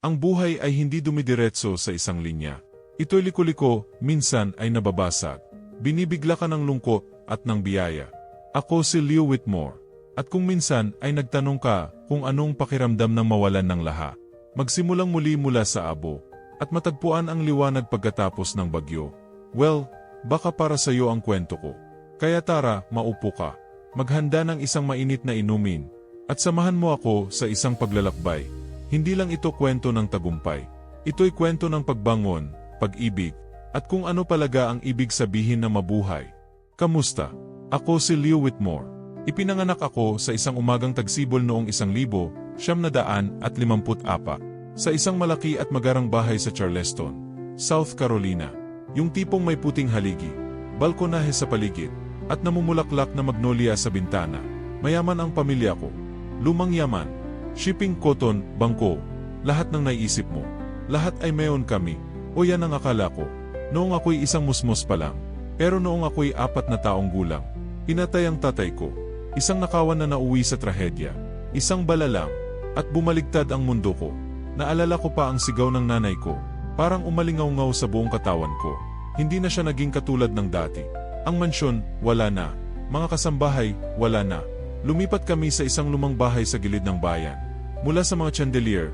Ang buhay ay hindi dumidiretso sa isang linya. Ito'y liko-liko, minsan ay nababasag. Binibigla ka ng lungkot at ng biyaya. Ako si Leo Whitmore. At kung minsan ay nagtanong ka kung anong pakiramdam ng mawalan ng laha, magsimulang muli mula sa abo, at matagpuan ang liwanag pagkatapos ng bagyo. Well, baka para sa iyo ang kwento ko. Kaya tara, maupo ka. Maghanda ng isang mainit na inumin, at samahan mo ako sa isang paglalakbay. Hindi lang ito kwento ng tagumpay. Ito'y kwento ng pagbangon, pag-ibig, at kung ano palaga ang ibig sabihin na mabuhay. Kamusta? Ako si Leo Whitmore. Ipinanganak ako sa isang umagang tagsibol noong isang libo, siyam na daan at limamput apa, sa isang malaki at magarang bahay sa Charleston, South Carolina. Yung tipong may puting haligi, balkonahe sa paligid, at namumulaklak na magnolia sa bintana. Mayaman ang pamilya ko. Lumang yaman, shipping cotton, bangko, lahat ng naiisip mo. Lahat ay mayon kami, o yan ang akala ko. Noong ako'y isang musmos pa lang, pero noong ako'y apat na taong gulang, pinatay ang tatay ko. Isang nakawan na nauwi sa trahedya, isang balalang, at bumaligtad ang mundo ko. Naalala ko pa ang sigaw ng nanay ko, parang umalingaw-ngaw sa buong katawan ko. Hindi na siya naging katulad ng dati. Ang mansyon, wala na. Mga kasambahay, wala na. Lumipat kami sa isang lumang bahay sa gilid ng bayan. Mula sa mga chandelier,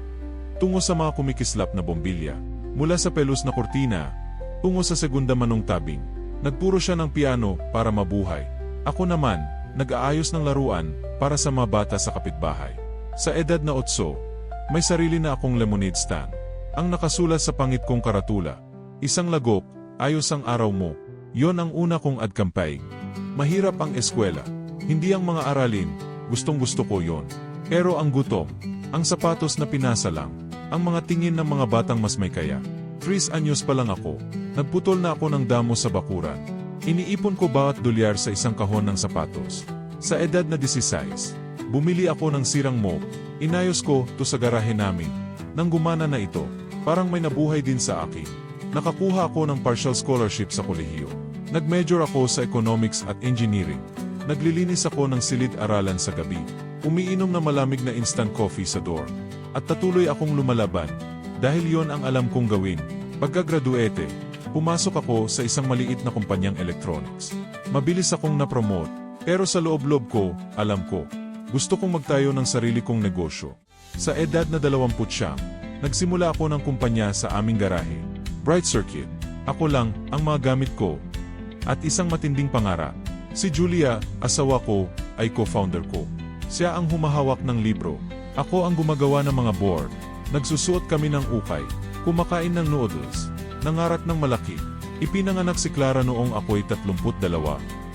tungo sa mga kumikislap na bombilya. Mula sa pelos na kortina, tungo sa segunda manong tabing. Nagpuro siya ng piano para mabuhay. Ako naman, nag-aayos ng laruan para sa mga bata sa kapitbahay. Sa edad na otso, may sarili na akong lemonade stand. Ang nakasulat sa pangit kong karatula. Isang lagok, ayos ang araw mo. Yon ang una kong adkampay. Mahirap ang eskwela. Hindi ang mga aralin, gustong gusto ko yon. Pero ang gutom, ang sapatos na pinasa lang, ang mga tingin ng mga batang mas may kaya. Tris anyos pa lang ako, nagputol na ako ng damo sa bakuran. Iniipon ko bawat dolyar sa isang kahon ng sapatos. Sa edad na 16, bumili ako ng sirang mop, inayos ko to sa garahe namin. Nang gumana na ito, parang may nabuhay din sa akin. Nakakuha ako ng partial scholarship sa kolehiyo. Nag-major ako sa economics at engineering. Naglilinis ako ng silid-aralan sa gabi. Umiinom na malamig na instant coffee sa dorm. At patuloy akong lumalaban. Dahil yon ang alam kong gawin. Pagkagraduete, pumasok ako sa isang maliit na kumpanyang electronics. Mabilis akong na-promote, pero sa loob-loob ko, alam ko, gusto kong magtayo ng sarili kong negosyo. Sa edad na 20 siyam, nagsimula ako ng kumpanya sa aming garahe. Bright Circuit. Ako lang ang mga gamit ko. At isang matinding pangarap. Si Julia, asawa ko, ay co-founder ko. Siya ang humahawak ng libro. Ako ang gumagawa ng mga board. Nagsusuot kami ng ukay. Kumakain ng noodles. Nangarat ng malaki. Ipinanganak si Clara noong ako'y 32.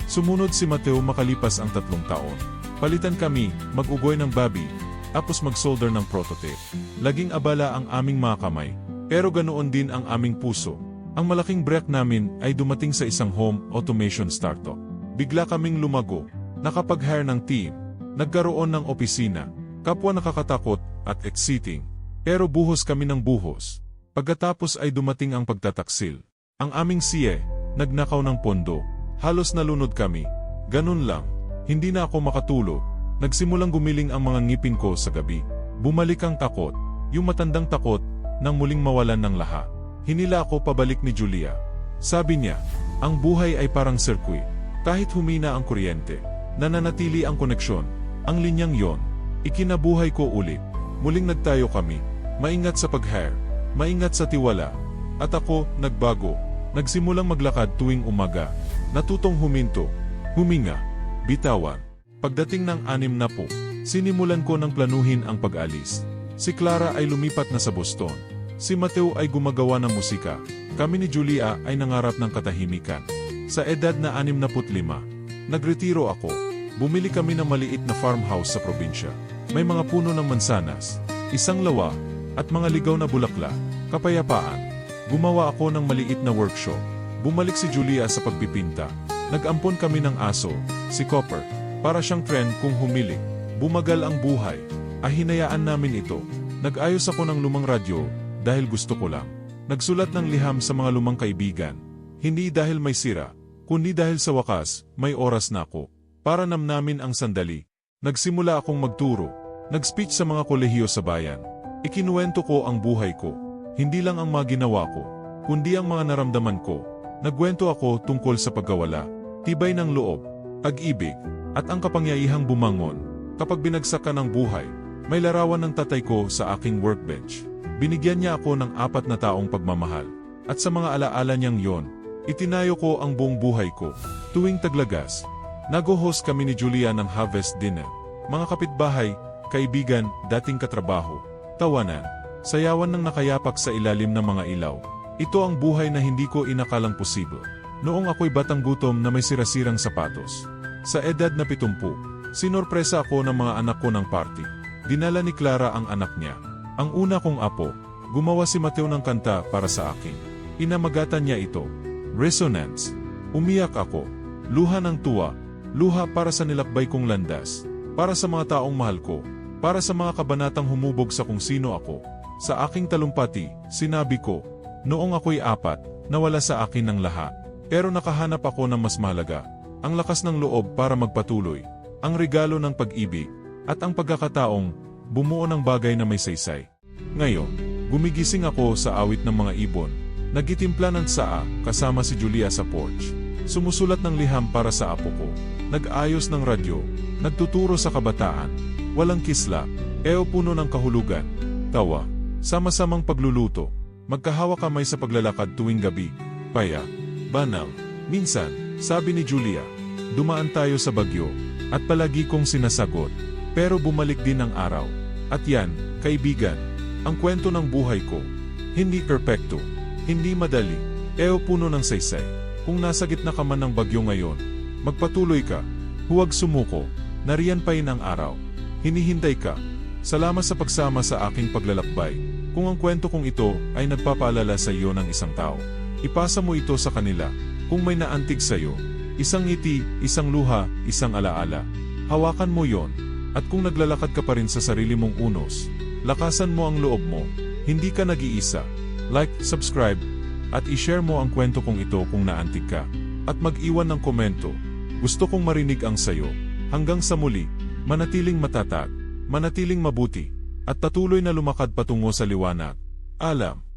Sumunod si Mateo makalipas ang tatlong taon. Palitan kami, mag-ugoy ng babi, tapos mag-solder ng prototype. Laging abala ang aming mga kamay, pero ganoon din ang aming puso. Ang malaking break namin ay dumating sa isang home automation startup. Bigla kaming lumago, nakapag-hire ng team, nagkaroon ng opisina, kapwa nakakatakot at exciting. Pero buhos kami ng buhos. Pagkatapos ay dumating ang pagtataksil. Ang aming siye, nagnakaw ng pondo. Halos nalunod kami. Ganun lang. Hindi na ako makatulog. Nagsimulang gumiling ang mga ngipin ko sa gabi. Bumalik ang takot. Yung matandang takot, nang muling mawalan ng lahat. Hinila ako pabalik ni Julia. Sabi niya, ang buhay ay parang circuit. Kahit humina ang kuryente, nananatili ang koneksyon. Ang linyang yon, ikinabuhay ko ulit. Muling nagtayo kami. Maingat sa pag-hire. Maingat sa tiwala. At ako, nagbago. Nagsimulang maglakad tuwing umaga. Natutong huminto. Huminga. Bitawan. Pagdating ng anim na po, sinimulan ko ng planuhin ang pag-alis. Si Clara ay lumipat na sa Boston. Si Mateo ay gumagawa ng musika. Kami ni Julia ay nangarap ng katahimikan. Sa edad na 65, nagretiro ako. Bumili kami ng maliit na farmhouse sa probinsya. May mga puno ng mansanas, isang lawa, at mga ligaw na bulaklak, kapayapaan. Gumawa ako ng maliit na workshop. Bumalik si Julia sa pagpipinta. Nag-ampon kami ng aso, si Copper, para siyang trend kung humilik. Bumagal ang buhay. Ahinayaan namin ito. Nag-ayos ako ng lumang radyo dahil gusto ko lang. Nagsulat ng liham sa mga lumang kaibigan. Hindi dahil may sira, kundi dahil sa wakas, may oras na ako. Para namnamin ang sandali. Nagsimula akong magturo. Nag-speech sa mga kolehiyo sa bayan. Ikinuwento ko ang buhay ko. Hindi lang ang mga ginawa ko, kundi ang mga naramdaman ko. Nagkwento ako tungkol sa pagkawala, tibay ng loob, pag-ibig, at ang kapangyayihang bumangon. Kapag binagsak ka ng buhay, may larawan ng tatay ko sa aking workbench. Binigyan niya ako ng apat na taong pagmamahal. At sa mga alaala niyang yon, itinayo ko ang buong buhay ko. Tuwing taglagas, nag-host kami ni Julia ng harvest dinner. Mga kapitbahay, kaibigan, dating katrabaho, tawanan, sayawan ng nakayapak sa ilalim ng mga ilaw. Ito ang buhay na hindi ko inakalang posible. Noong ako'y batang gutom na may sirasirang sapatos. Sa edad na pitumpu, sinorpresa ako ng mga anak ko ng party. Dinala ni Clara ang anak niya. Ang una kong apo, gumawa si Mateo ng kanta para sa akin. Inamagatan niya ito. Resonance. Umiyak ako. Luha ng tuwa. Luha para sa nilakbay kong landas. Para sa mga taong mahal ko. Para sa mga kabanatang humubog sa kung sino ako. Sa aking talumpati, sinabi ko, noong ako'y apat, nawala sa akin ng lahat. Pero nakahanap ako ng mas mahalaga. Ang lakas ng loob para magpatuloy. Ang regalo ng pag-ibig. At ang pagkakataong bumuo ng bagay na may saysay. Ngayon, gumigising ako sa awit ng mga ibon. Nagitimpla ng saa kasama si Julia sa porch. Sumusulat ng liham para sa apo ko. Nag-ayos ng radyo. Nagtuturo sa kabataan. Walang kisla. Eo puno ng kahulugan. Tawa. Sama-samang pagluluto. Magkahawa kamay sa paglalakad tuwing gabi. Paya. Banal. Minsan, sabi ni Julia, dumaan tayo sa bagyo. At palagi kong sinasagot. Pero bumalik din ang araw. At yan, kaibigan, ang kwento ng buhay ko. Hindi perpekto. Hindi madali. Eo puno ng saysay. Kung nasa gitna ka man ng bagyo ngayon, magpatuloy ka. Huwag sumuko. Nariyan pa rin ang araw. Hinihintay ka. Salamat sa pagsama sa aking paglalakbay. Kung ang kwento kong ito ay nagpapaalala sa iyo ng isang tao, ipasa mo ito sa kanila. Kung may naantig sa iyo, isang ngiti, isang luha, isang alaala. Hawakan mo yon. At kung naglalakad ka pa rin sa sarili mong unos, lakasan mo ang loob mo. Hindi ka nag-iisa. Like, subscribe, at i-share mo ang kwento kong ito kung naantig ka. At mag-iwan ng komento. Gusto kong marinig ang sayo. Hanggang sa muli, manatiling matatag, manatiling mabuti, at patuloy na lumakad patungo sa liwanag. Alam.